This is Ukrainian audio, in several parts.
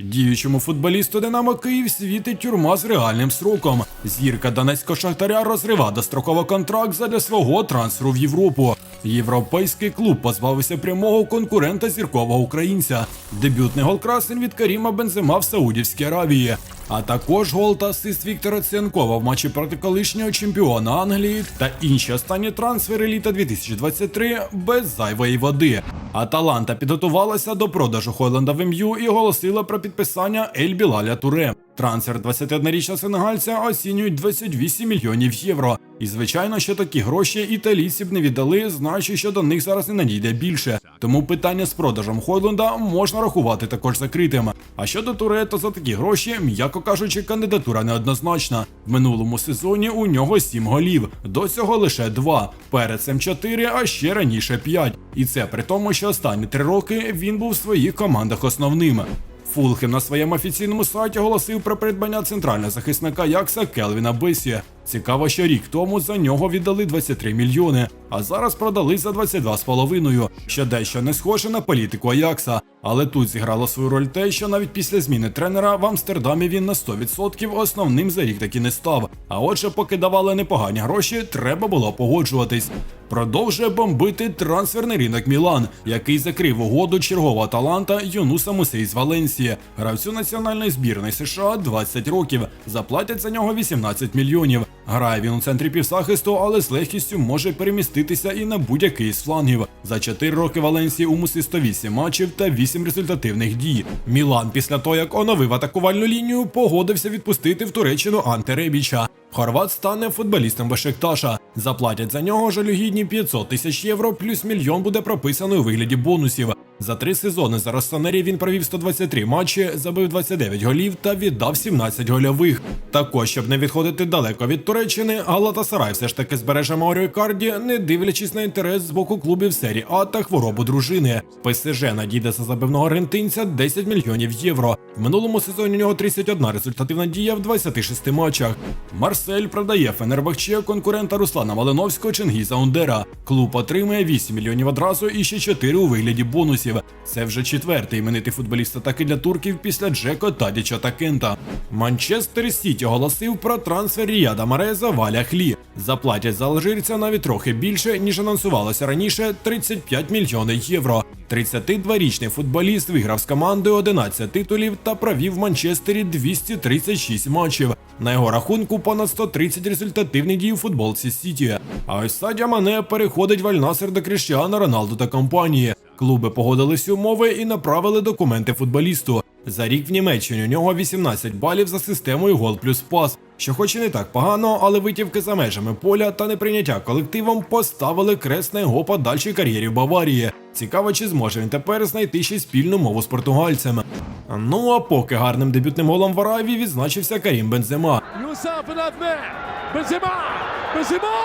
Діючому футболісту Динамо Київ світить тюрма з реальним сроком. Зірка донецького шахтаря розрива достроково контракт задля свого трансферу в Європу. Європейський клуб позбавився прямого конкурента зіркового українця. Дебютний гол красень від Каріма Бензема в Саудівській Аравії. А також гол та асист Віктора Цянкова в матчі проти колишнього чемпіона Англії та інші останні трансфери літа 2023 без зайвої води. Аталанта підготувалася до продажу Хойланда в МЮ і оголосила про підписання Ель Білаля Туре. Трансфер 21-річного сенегальця оцінюють 28 мільйонів євро. І звичайно, що такі гроші італійці б не віддали, знаючи, що до них зараз не надійде більше. Тому питання з продажем Хойлунда можна рахувати також закритим. А щодо Туре, то за такі гроші, м'яко кажучи, кандидатура неоднозначна. В минулому сезоні у нього 7 голів, до цього лише 2. Перед цим 4, а ще раніше 5. І це при тому, що останні 3 роки він був в своїх командах основним. Фулхем на своєму офіційному сайті оголосив про придбання центрального захисника Якса Келвіна Бесі. Цікаво, що рік тому за нього віддали 23 мільйони, а зараз продали за 22,5, що дещо не схоже на політику Аякса. Але тут зіграло свою роль те, що навіть після зміни тренера в Амстердамі він на 100% основним за рік таки не став. А отже, поки давали непогані гроші, треба було погоджуватись. Продовжує бомбити трансферний ринок Мілан, який закрив угоду чергового таланта Юнуса Мусей з Валенсії. Гравцю національної збірної США 20 років. Заплатять за нього 18 мільйонів. Грає він у центрі півзахисту, але з легкістю може переміститися і на будь-який з флангів. За 4 роки Валенсії у Муси 108 матчів та 8 результативних дій. Мілан після того, як оновив атакувальну лінію, погодився відпустити в Туреччину Анте Ребіча. Хорват стане футболістом Бешикташа. Заплатять за нього жалюгідні 500 тисяч євро, плюс мільйон буде прописано у вигляді бонусів. За три сезони за Росонері він провів 123 матчі, забив 29 голів та віддав 17 гольових. Також, щоб не відходити далеко від Туреччини, Галатасарай все ж таки збереже Мауріо Карді, не дивлячись на інтерес з боку клубів серії А та хворобу дружини. ПСЖ надійде за забивного аргентинця 10 мільйонів євро. В минулому сезоні у нього 31 результативна дія в 26 матчах. Марсель продає Фенербахче конкурента Руслана Малиновського Чингіза Ундера. Клуб отримує 8 мільйонів одразу і ще 4 у вигляді бонусів. Це вже четвертий іменитий футболіст атаки для турків після Джеко Тадіча та Кента. Манчестер Сіті оголосив про трансфер Ріада Мареза в Аля Хлі. Заплатять за алжирця навіть трохи більше, ніж анонсувалося раніше 35 мільйонів євро. 32-річний футболіст виграв з командою 11 титулів та провів в Манчестері 236 матчів. На його рахунку понад 130 результативних дій у футболці Сіті. А ось Садя Мане переходить в Аль-Насер до Кріштіана Роналду та компанії. Клуби погодились умови і направили документи футболісту. За рік в Німеччині у нього 18 балів за системою гол плюс пас, що хоч і не так погано, але витівки за межами поля та неприйняття колективом поставили крест на його подальшій кар'єрі в Баварії. Цікаво, чи зможе він тепер знайти ще спільну мову з португальцями. Ну а поки гарним дебютним голом в Араві відзначився Карім Бензема. Бензема! Бензема!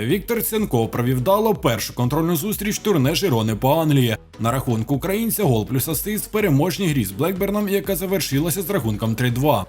Віктор Ценков провів дало першу контрольну зустріч турне Жирони по Англії. На рахунку українця гол плюс асист в переможній грі з Блекберном, яка завершилася з рахунком 3-2.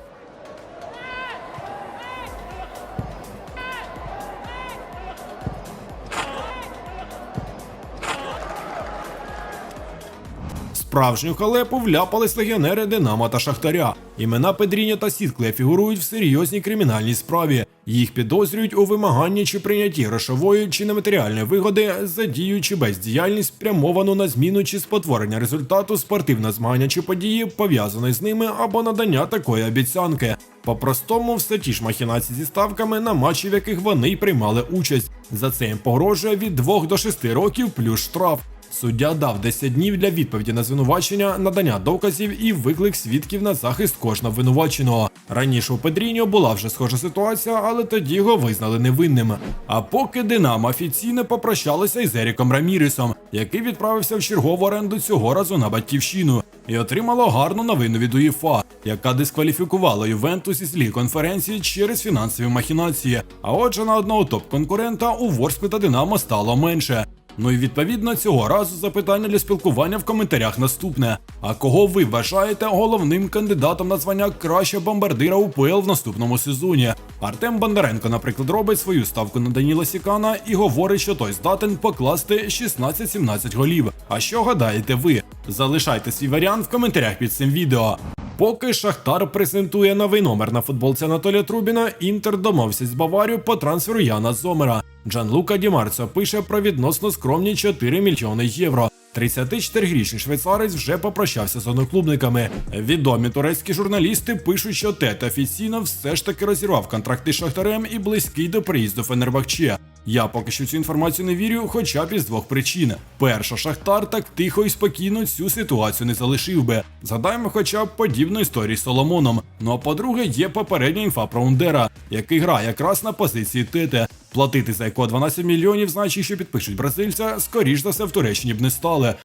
Справжню халепу вляпались легіонери Динамо та Шахтаря. Імена Педріньо та Сіткле фігурують в серйозній кримінальній справі. Їх підозрюють у вимаганні чи прийнятті грошової чи нематеріальної вигоди, задіючи бездіяльність, спрямовану на зміну чи спотворення результату спортивного змагання чи події, пов'язаної з ними або надання такої обіцянки. По-простому, все ті ж махінації зі ставками на матчі, в яких вони й приймали участь. За це їм погрожує від 2 до 6 років плюс штраф. Суддя дав 10 днів для відповіді на звинувачення, надання доказів і виклик свідків на захист кожного винуваченого. Раніше у Педріньо була вже схожа ситуація, але тоді його визнали невинним. А поки Динамо офіційно попрощалися із Еріком Рамірісом, який відправився в чергову оренду цього разу на батьківщину, і отримало гарну новину від УЄФА, яка дискваліфікувала Ювентус із ліги конференції через фінансові махінації. А отже, на одного топ-конкурента у Ворсклі та Динамо стало менше. Ну і відповідно цього разу запитання для спілкування в коментарях наступне. А кого ви вважаєте головним кандидатом на звання кращого бомбардира УПЛ в наступному сезоні? Артем Бондаренко, наприклад, робить свою ставку на Даніла Сікана і говорить, що той здатен покласти 16-17 голів. А що гадаєте ви? Залишайте свій варіант в коментарях під цим відео. Поки Шахтар презентує новий номер на футболці Анатолія Трубіна, Інтер домовився з Баварію по трансферу Яна Зомера. Джанлука Дімарцо пише про відносно скромні 4 мільйони євро. 34-річний швейцарець вже попрощався з одноклубниками. Відомі турецькі журналісти пишуть, що Тет офіційно все ж таки розірвав контракти з Шахтарем і близький до приїзду Фенербахче. Я поки що цю інформацію не вірю, хоча б із двох причин. Перша, Шахтар так тихо і спокійно цю ситуацію не залишив би. Згадаємо хоча б подібну історію з Соломоном. Ну а по-друге, є попередня інфа про Ундера, який грає якраз на позиції Тете. Платити за якого 12 мільйонів, значить, що підпишуть бразильця, скоріш за все в Туреччині б не стали.